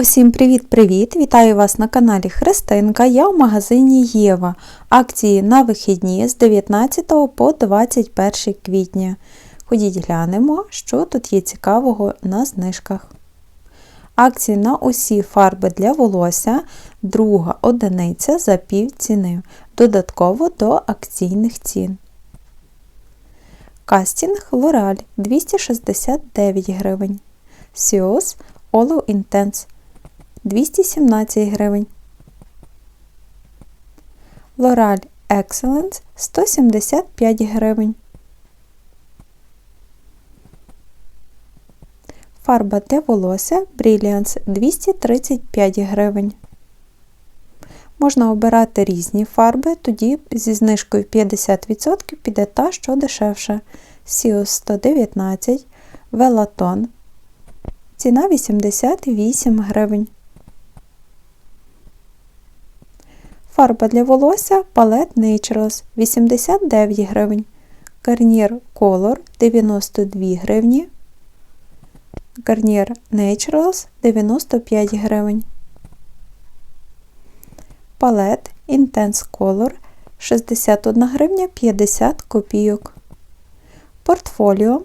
Усім привіт-привіт! Вітаю вас на каналі Христинка. Я в магазині Єва. Акції на вихідні з 19 по 21 квітня. Ходіть глянемо, що тут є цікавого на знижках. Акції на усі фарби для волосся, друга одиниця за пів ціни. Додатково до акційних цін. Кастінг Лораль 269 гривень. Сіос Оло Intense 217 гривень. L'Oreal Excellence 175 гривень. Фарба для волосся Brilliance 235 гривень. Можна обирати різні фарби, тоді зі знижкою 50% піде та, що дешевша. Сіос 119, Велатон. Ціна 88 гривень. Фарба для волосся Palette Naturals 89 гривень. Garnier Color 92 гривні. Garnier Naturals 95 гривень. Palette Intense Color 61 гривня 50 копійок. Портфоліо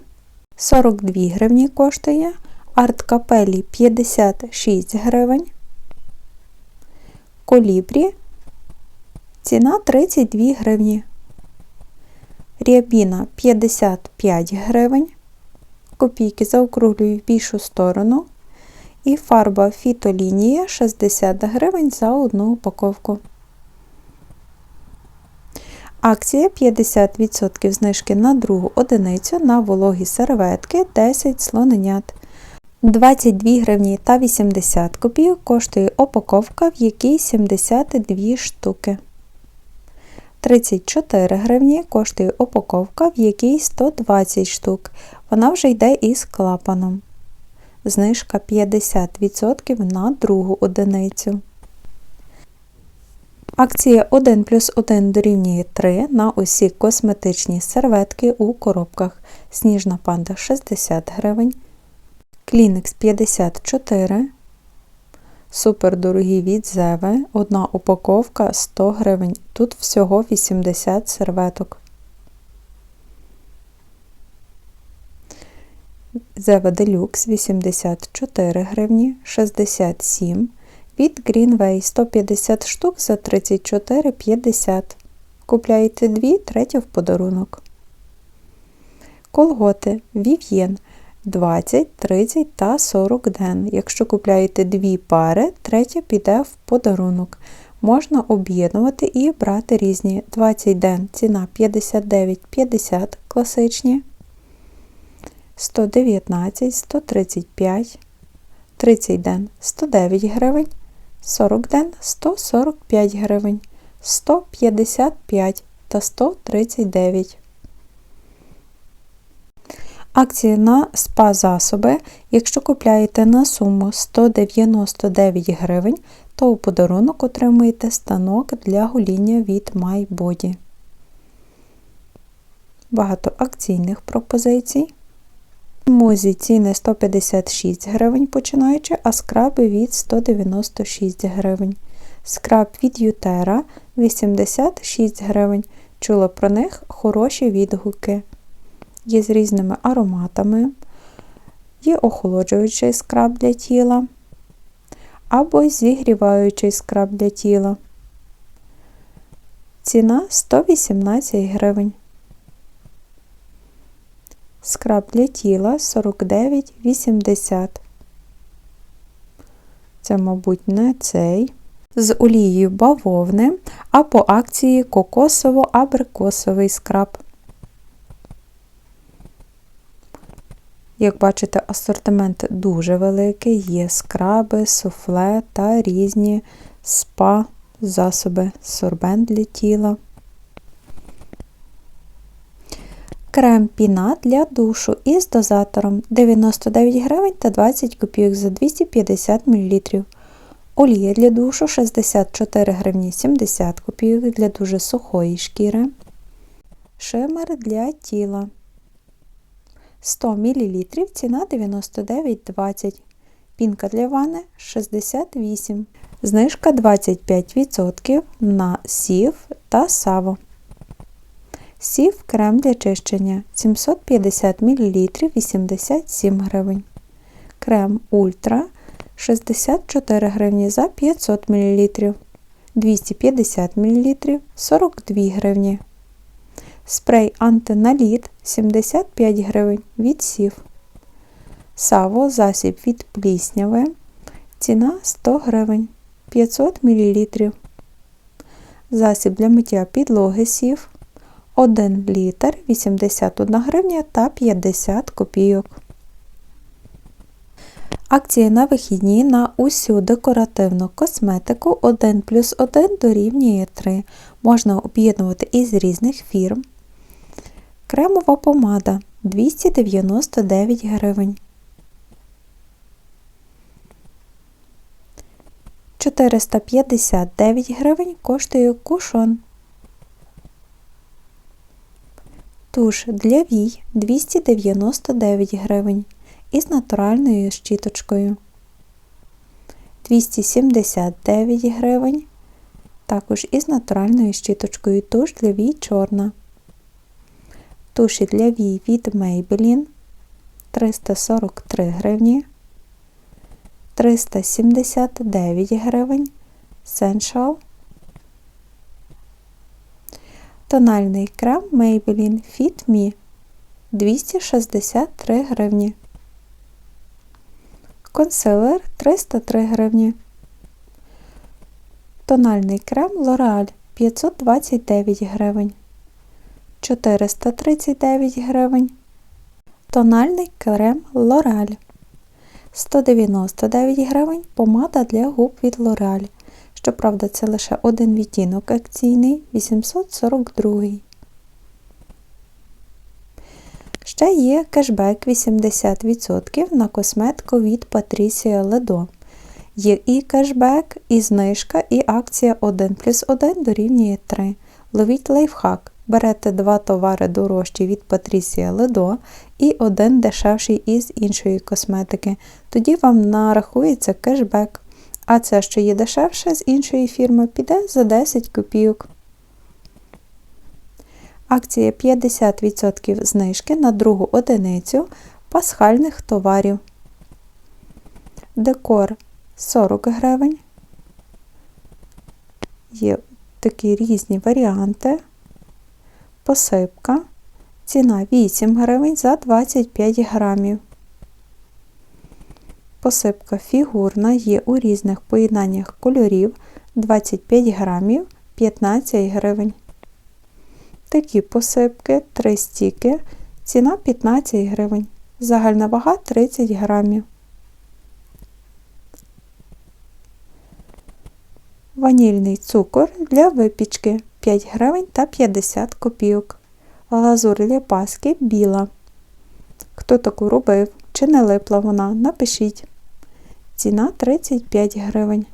42 гривні коштує. Арт Капелі 56 гривень. Колібрі Ціна 32 гривні. Рябіна 55 гривень. Копійки заокруглюю в більшу сторону. І фарба фітолінія 60 гривень за одну упаковку. Акція 50% знижки на другу одиницю на вологі серветки 10 слоненят. 22 гривні та 80 копійок коштує упаковка, в якій 72 штуки. 34 гривні коштує упаковка, в якій 120 штук. Вона вже йде із клапаном. Знижка 50% на другу одиницю. Акція 1 плюс 1 дорівнює 3 на усі косметичні серветки у коробках. Сніжна панда 60 гривень. Клінекс 54 Супер дорогі від Зеви. Одна упаковка 100 гривень. Тут всього 80 серветок. Зева Делюкс 84 гривні, 67 від Greenway 150 штук за 34,50. Купляєте 2, третя в подарунок. Колготи Vivien 20, 30 та 40 ден. Якщо купляєте дві пари, третя піде в подарунок. Можна об'єднувати і брати різні 20 ден. Ціна 59,50 класичні, 119, 135, 30 ден 109 гривень, 40 ден 145 гривень, 155 та 139 Акції на СПА-засоби. Якщо купляєте на суму 199 гривень, то у подарунок отримуєте станок для гоління від MyBody. Багато акційних пропозицій. Музі ціни 156 гривень починаючи, а скраби від 196 гривень. Скраб від Ютера 86 гривень. Чула про них хороші відгуки є з різними ароматами, є охолоджуючий скраб для тіла або зігріваючий скраб для тіла. Ціна 118 гривень. Скраб для тіла 49,80. Це, мабуть, не цей. З олією бавовни, а по акції кокосово-абрикосовий скраб. Як бачите, асортимент дуже великий, є скраби, суфле та різні спа, засоби, сорбен для тіла. Крем піна для душу із дозатором 99 гривень та 20 копійок за 250 мл. Олія для душу 64 гривні 70 копійок для дуже сухої шкіри. Шимер для тіла 100 мл ціна 99,20 Пінка для ванни 68. Знижка 25% на сів та саво. Сів крем для чищення 750 мл 87 гривень. Крем Ультра 64 гривні за 500 мл. 250 мл 42 гривні. Спрей антиналіт 75 гривень від сів. Саво засіб від плісняви. Ціна 100 гривень 500 мл. Засіб для миття підлоги сів 1 літр 81 гривня та 50 копійок. Акції на вихідні на усю декоративну косметику 1 плюс 1 дорівнює 3. Можна об'єднувати із різних фірм. Кремова помада 299 гривень. 459 гривень коштує кушон. Туш для вій 299 гривень із натуральною щіточкою. 279 гривень. Також із натуральною щіточкою туш для вій чорна. Туші для вій від Maybelline 343 гривні. 379 гривень. Sensual. Тональний крем Maybelline Fit Me 263 гривні. Консилер 303 гривні. Тональний крем L'Oreal 529 гривень. 439 гривень. Тональний крем L'Oreal 199 гривень помада для губ від L'Oreal. Щоправда, це лише один відтінок акційний 842. Ще є кешбек 80% на косметику від Patricia Ledo. Є і кешбек, і знижка, і акція 1 плюс 1 дорівнює 3. Ловіть лайфхак. Берете два товари дорожчі від Patricia Ledo і один дешевший із іншої косметики. Тоді вам нарахується кешбек. А це, що є дешевше з іншої фірми, піде за 10 копійок. Акція 50% знижки на другу одиницю пасхальних товарів. Декор 40 гривень. Є такі різні варіанти. Посипка. Ціна 8 гривень за 25 грамів. Посипка фігурна є у різних поєднаннях кольорів 25 грамів 15 гривень. Такі посипки 3 стіки, ціна 15 гривень. Загальна вага 30 грамів. Ванільний цукор для випічки 5 гривень та 50 копійок. Глазур для паски біла. Хто таку робив? Чи не липла вона? Напишіть. Ціна 35 гривень.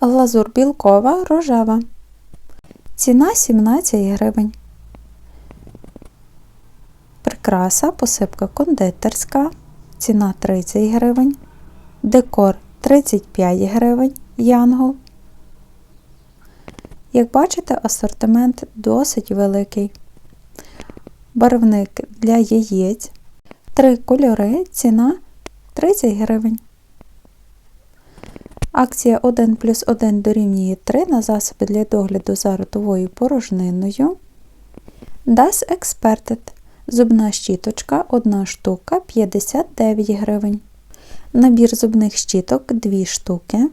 Глазур білкова рожева. Ціна 17 гривень. Прикраса, посипка кондитерська. Ціна 30 гривень. Декор 35 гривень. Янгол. Як бачите, асортимент досить великий. Барвник для яєць. Три кольори. Ціна 30 гривень. Акція 1 плюс 1 дорівнює 3 на засоби для догляду за ротовою порожниною. Das Experted. Зубна щіточка 1 штука 59 гривень. Набір зубних щіток 2 штуки.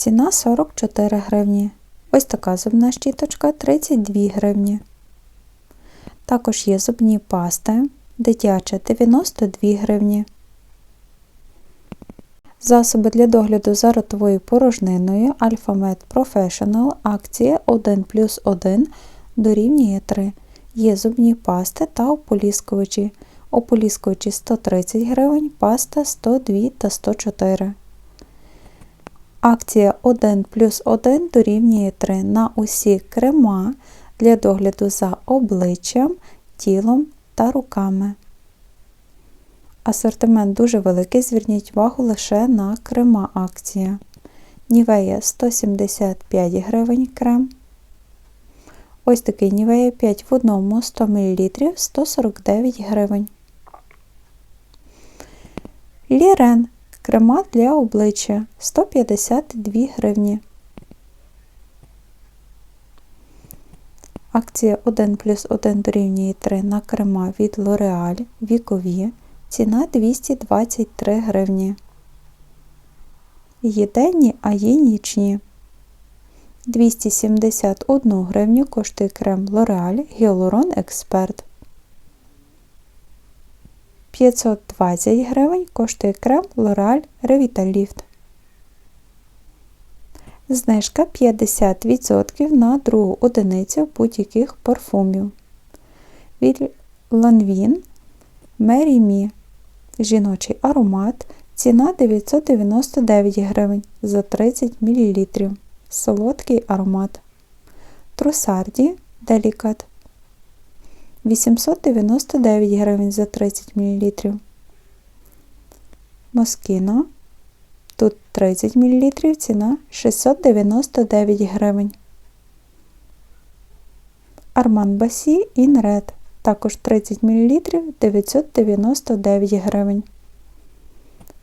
Ціна 44 гривні. Ось така зубна щіточка 32 гривні. Також є зубні пасти. Дитяча 92 гривні. Засоби для догляду за ротовою порожниною Alphamed Professional акція 1 плюс 1 дорівнює 3. Є зубні пасти та ополіскувачі. Ополіскувачі 130 гривень, паста 102 та 104. Акція 1 плюс 1 дорівнює 3 на усі крема для догляду за обличчям, тілом та руками. Асортимент дуже великий, зверніть увагу лише на крема акція. Нівея 175 гривень крем. Ось такий Нівея 5 в одному 100 мл 149 гривень. Лірен крема для обличчя 152 гривні. Акція 1 плюс 1 дорівнює 3 на крема від L'Oreal вікові. Ціна 223 гривні. Є денні, а є нічні. 271 гривню коштує крем L'Oreal Hyaluron Expert. 520 гривень коштує крем L'Oreal Revitalift. Знижка 50% на другу одиницю будь-яких парфумів. Від Lanvin Mary Me жіночий аромат. Ціна 999 гривень за 30 мл. Солодкий аромат. Трусарді Делікат 899 гривень за 30 мл. Москіно. Тут 30 мл, ціна 699 гривень. Арман Басі Інред. Також 30 мл 999 гривень.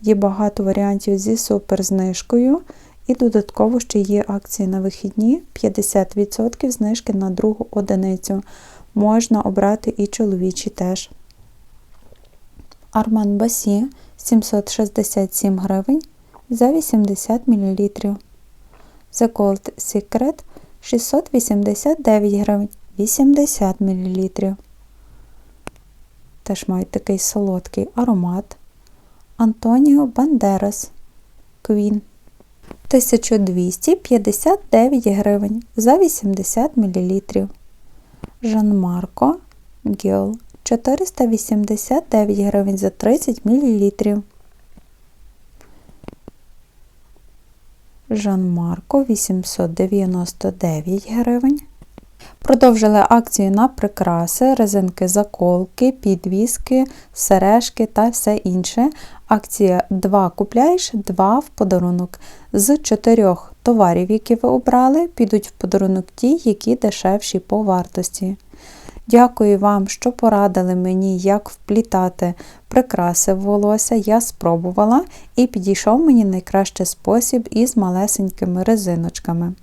Є багато варіантів зі суперзнижкою. І додатково ще є акції на вихідні 50% знижки на другу одиницю. Можна обрати і чоловічі теж. Арман Басі 767 гривень за 80 мл. The Gold Secret 689 гривень 80 мл. Теж мають такий солодкий аромат. Антоніо Бандерас Queen 1259 гривень за 80 мл. Жан Марко Гіл 489 гривень за 30 мл. Жан Марко 899 гривень. Продовжили акцію на прикраси, резинки заколки, підвіски, сережки та все інше. Акція 2 купляєш, 2 в подарунок. З 4 товарів, які ви обрали, підуть в подарунок ті, які дешевші по вартості. Дякую вам, що порадили мені, як вплітати прикраси в волосся. Я спробувала і підійшов мені найкращий спосіб із малесенькими резиночками.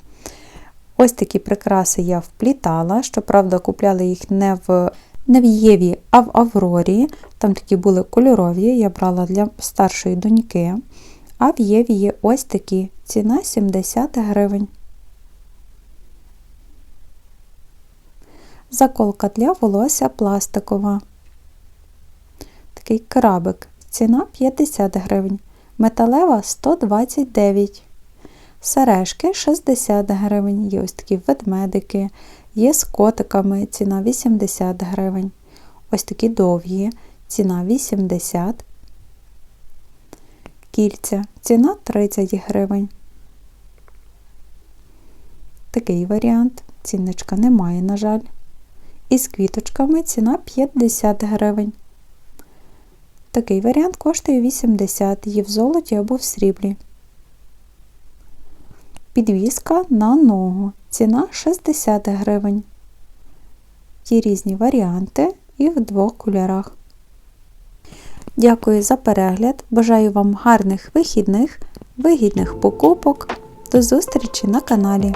Ось такі прикраси я вплітала, щоправда, купляла їх не в не в Єві, а в Аврорі. Там такі були кольорові, я брала для старшої доньки. А в Єві є ось такі ціна 70 гривень. Заколка для волосся пластикова. Такий крабик. Ціна 50 гривень. Металева 129 Сережки 60 гривень. Є ось такі ведмедики. Є з котиками, ціна 80 гривень. Ось такі довгі, ціна 80 Кільця, ціна 30 гривень. Такий варіант. Цінничка немає, на жаль. І з квіточками ціна 50 гривень. Такий варіант коштує 80 є в золоті або в сріблі. Підвіска на ногу. Ціна 60 гривень. Є різні варіанти і в двох кольорах. Дякую за перегляд. Бажаю вам гарних вихідних, вигідних покупок. До зустрічі на каналі!